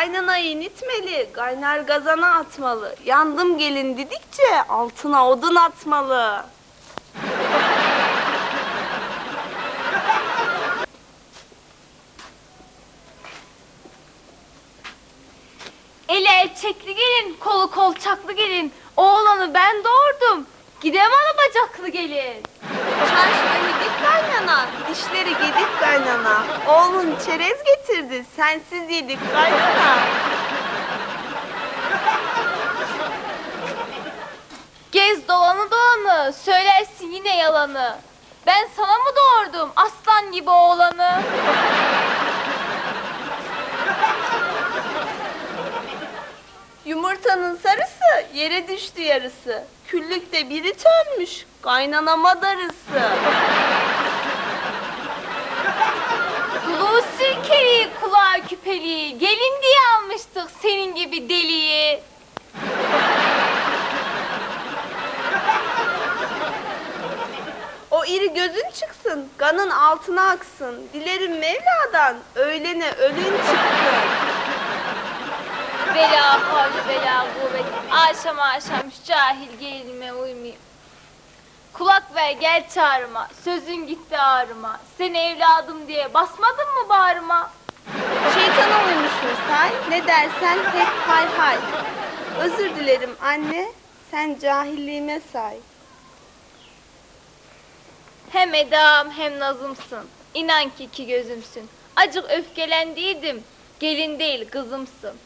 Kaynanayı initmeli, kaynar gazana atmalı. Yandım gelin dedikçe altına odun atmalı. Eli elçekli gelin, kolu kolçaklı gelin. Oğlanı ben doğurdum. Gidem ana bacaklı gelin. Çarşıda yedik kaynana, dişleri gedik kaynana. Oğlun çerez getirdi, sensiz yedik kaynana. Gez dolanı dolanı, söylersin yine yalanı. Ben sana mı doğurdum aslan gibi oğlanı? Yumurtanın sarısı yere düştü yarısı. Küllükte biri tönmüş, kaynanama darısı. Küpeli. Gelin diye almıştık senin gibi deliyi. O iri gözün çıksın, kanın altına aksın. Dilerim Mevla'dan öğlene ölün çıksın. Bela havlu bela kuvvet. Aşam aşam şu cahil gelinime uymayayım. Kulak ver gel çağrıma. Sözün gitti ağrıma. Sen evladım diye basmadın mı bağrıma? Şeytana uymuşsun sen, ne dersen hep hay hay. Özür dilerim anne, sen cahilliğime say. Hem edam hem nazımsın. İnan ki iki gözümsün. Acık öfkelendiydim. Gelin değil kızımsın.